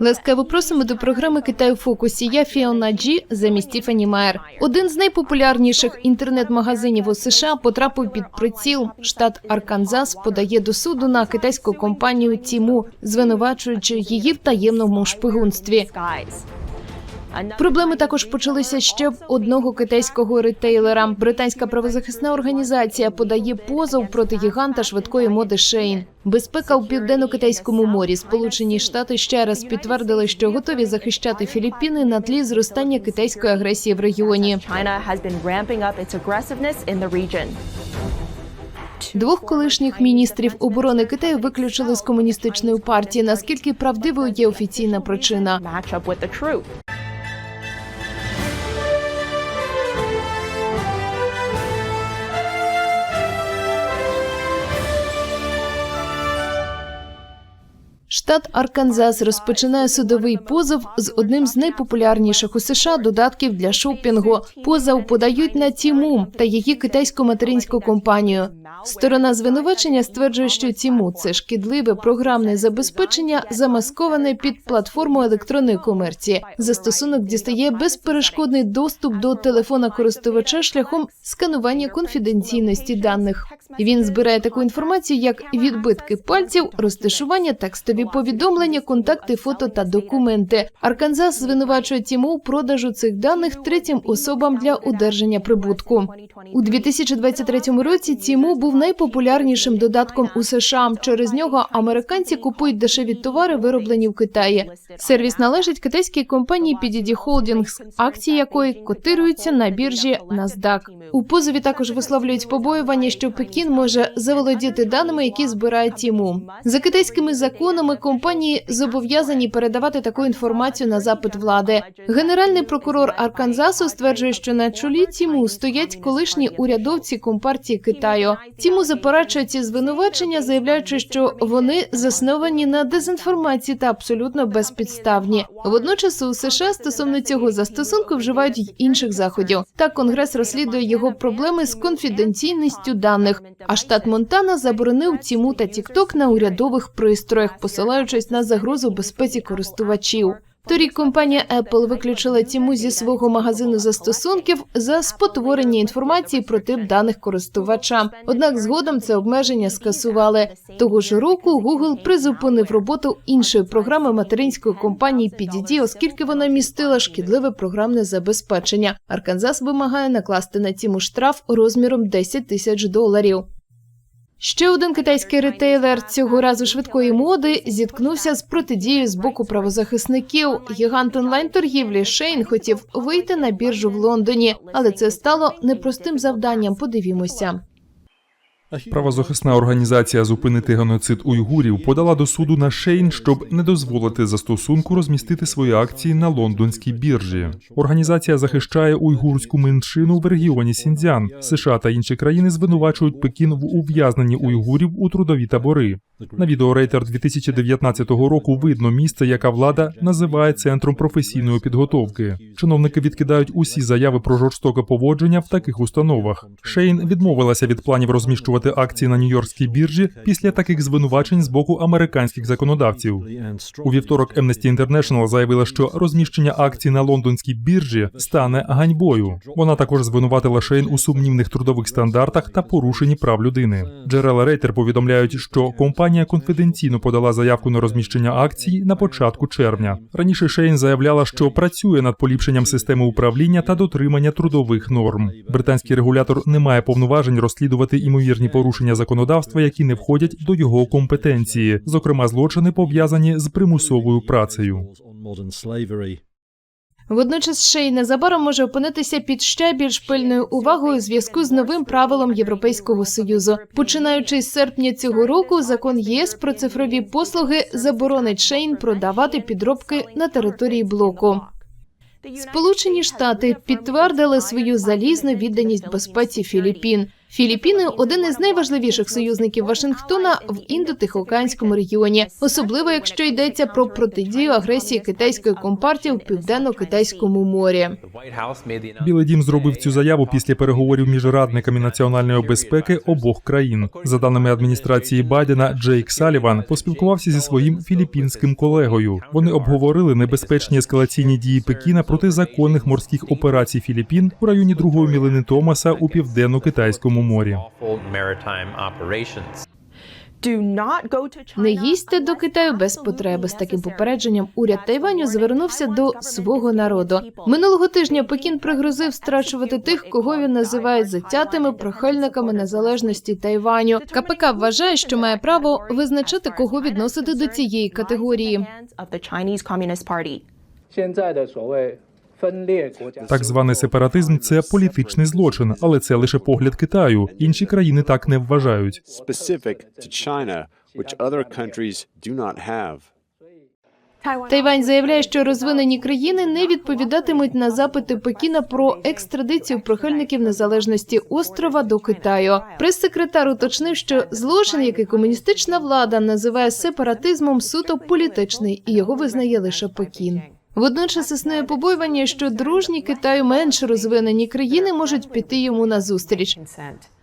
Ласкаво просимо до програми Китай у фокусі. Я Фіона Джі замість Тіфані Майер. Один з найпопулярніших інтернет-магазинів у США потрапив під приціл. Штат Арканзас подає до суду на китайську компанію Тіму, звинувачуючи її в таємному шпигунстві. Проблеми також почалися ще в одного китайського ретейлера. Британська правозахисна організація подає позов проти гіганта швидкої моди Шейн. Безпека у південно-китайському морі. Сполучені Штати ще раз підтвердили, що готові захищати Філіппіни на тлі зростання китайської агресії в регіоні. Двох колишніх міністрів оборони Китаю виключили з комуністичної партії. Наскільки правдивою є офіційна причина? Штат Арканзас розпочинає судовий позов з одним з найпопулярніших у США додатків для шопінгу. Позов подають на Тіму та її китайську материнську компанію. Сторона звинувачення стверджує, що Тіму це шкідливе програмне забезпечення, замасковане під платформу електронної комерції. Застосунок дістає безперешкодний доступ до телефона користувача шляхом сканування конфіденційності даних. Він збирає таку інформацію, як відбитки пальців, розташування, текстові повідомлення, контакти, фото та документи. Арканзас звинувачує Тіму у продажу цих даних третім особам для одержання прибутку. У 2023 році Тіму був найпопулярнішим додатком у США. Через нього американці купують дешеві товари, вироблені в Китаї. Сервіс належить китайській компанії PDD Holdings, акції якої котируються на біржі NASDAQ. У позові також висловлюють побоювання, що Пекін може заволодіти даними, які збирає Тіму. За китайськими законами компанії зобов'язані передавати таку інформацію на запит влади. Генеральний прокурор Арканзасу стверджує, що на чолі Тіму стоять колишні урядовці компартії Китаю. Тіму заперечує ці звинувачення, заявляючи, що вони засновані на дезінформації та абсолютно безпідставні. Водночас у США стосовно цього застосунку вживають й інших заходів. Так конгрес розслідує його проблеми з конфіденційністю даних. А штат Монтана заборонив Тіму та Тікток на урядових пристроях, посилаючись на загрозу безпеці користувачів. Торік компанія Apple виключила Тіму зі свого магазину застосунків за спотворення інформації про тип даних користувача. Однак згодом це обмеження скасували. Того ж року Google призупинив роботу іншої програми материнської компанії PDD, оскільки вона містила шкідливе програмне забезпечення. Арканзас вимагає накласти на Тіму штраф розміром 10 тисяч доларів. Ще один китайський ретейлер цього разу швидкої моди зіткнувся з протидією з боку правозахисників. Гігант онлайн торгівлі Шейн хотів вийти на біржу в Лондоні, але це стало непростим завданням. Подивімося. Правозахисна організація зупинити геноцид уйгурів подала до суду на Шейн, щоб не дозволити застосунку розмістити свої акції на лондонській біржі. Організація захищає уйгурську меншину в регіоні Сіньцзян. США та інші країни звинувачують Пекін в ув'язненні уйгурів у трудові табори. На відео Рейтер 2019 року видно місце, яка влада називає центром професійної підготовки. Чиновники відкидають усі заяви про жорстоке поводження в таких установах. Шейн відмовилася від планів розміщувати акції на Нью-Йоркській біржі після таких звинувачень з боку американських законодавців. У вівторок Amnesty International заявила, що розміщення акцій на лондонській біржі стане ганьбою. Вона також звинуватила Шейн у сумнівних трудових стандартах та порушенні прав людини. Джерела Рейтер повідомляють, що компанія конфіденційно подала заявку на розміщення акцій на початку червня. Раніше Шейн заявляла, що працює над поліпшенням системи управління та дотримання трудових норм. Британський регулятор не має повноважень розслідувати імовірні порушення законодавства, які не входять до його компетенції, зокрема злочини пов'язані з примусовою працею. Водночас Шей незабаром може опинитися під ще більш пильною увагою у зв'язку з новим правилом Європейського союзу. Починаючи з серпня цього року, закон ЄС про цифрові послуги заборонить Шейн продавати підробки на території блоку. Сполучені Штати підтвердили свою залізну відданість безпеці Філіппін. Філіппіни один із найважливіших союзників Вашингтона в індотихоокеанському регіоні, особливо якщо йдеться про протидію агресії китайської компартії в південно-китайському морі. Білий дім зробив цю заяву після переговорів між радниками національної безпеки обох країн. За даними адміністрації Байдена, Джейк Саліван поспілкувався зі своїм філіппінським колегою. Вони обговорили небезпечні ескалаційні дії Пекіна проти законних морських операцій Філіппін у районі другої мілини Томаса у південно-китайському морі. lawful maritime operations. Do not go to China. Не їсьте до Китаю без потреби. З таким попередженням уряд Тайваню звернувся до свого народу. Минулого тижня Пекін пригрозив страчувати тих, кого він називає затятими прихильниками незалежності Тайваню. КПК вважає, що має право визначити, кого відносити до цієї категорії. Так званий сепаратизм це політичний злочин, але це лише погляд Китаю. Інші країни так не вважають. Тайвань заявляє, що розвинені країни не відповідатимуть на запити Пекіна про екстрадицію прихильників незалежності острова до Китаю. Прес-секретар уточнив, що злочин, який комуністична влада називає сепаратизмом, суто політичний, і його визнає лише Пекін. Водночас існує побоювання, що дружні Китаю менш розвинені країни можуть піти йому на зустріч. Consent.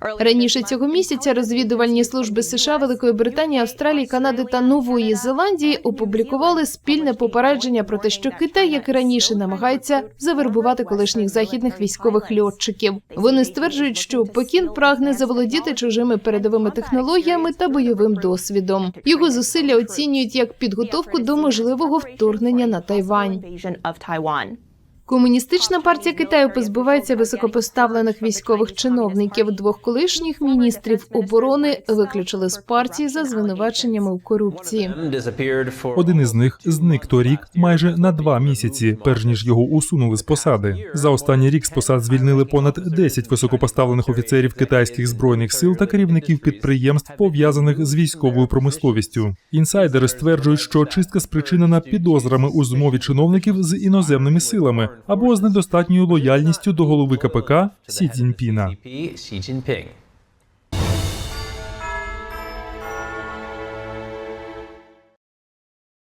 Раніше цього місяця розвідувальні служби США, Великої Британії, Австралії, Канади та Нової Зеландії опублікували спільне попередження про те, що Китай, як і раніше, намагається завербувати колишніх західних військових льотчиків. Вони стверджують, що Пекін прагне заволодіти чужими передовими технологіями та бойовим досвідом. Його зусилля оцінюють як підготовку до можливого вторгнення на Тайвань. Комуністична партія Китаю позбувається високопоставлених військових чиновників. Двох колишніх міністрів оборони виключили з партії за звинуваченнями у корупції. Один із них зник торік майже на два місяці, перш ніж його усунули з посади. За останній рік з посад звільнили понад 10 високопоставлених офіцерів китайських збройних сил та керівників підприємств, пов'язаних з військовою промисловістю. Інсайдери стверджують, що чистка спричинена підозрами у змові чиновників з іноземними силами або з недостатньою лояльністю до голови КПК Сі Цзіньпіна.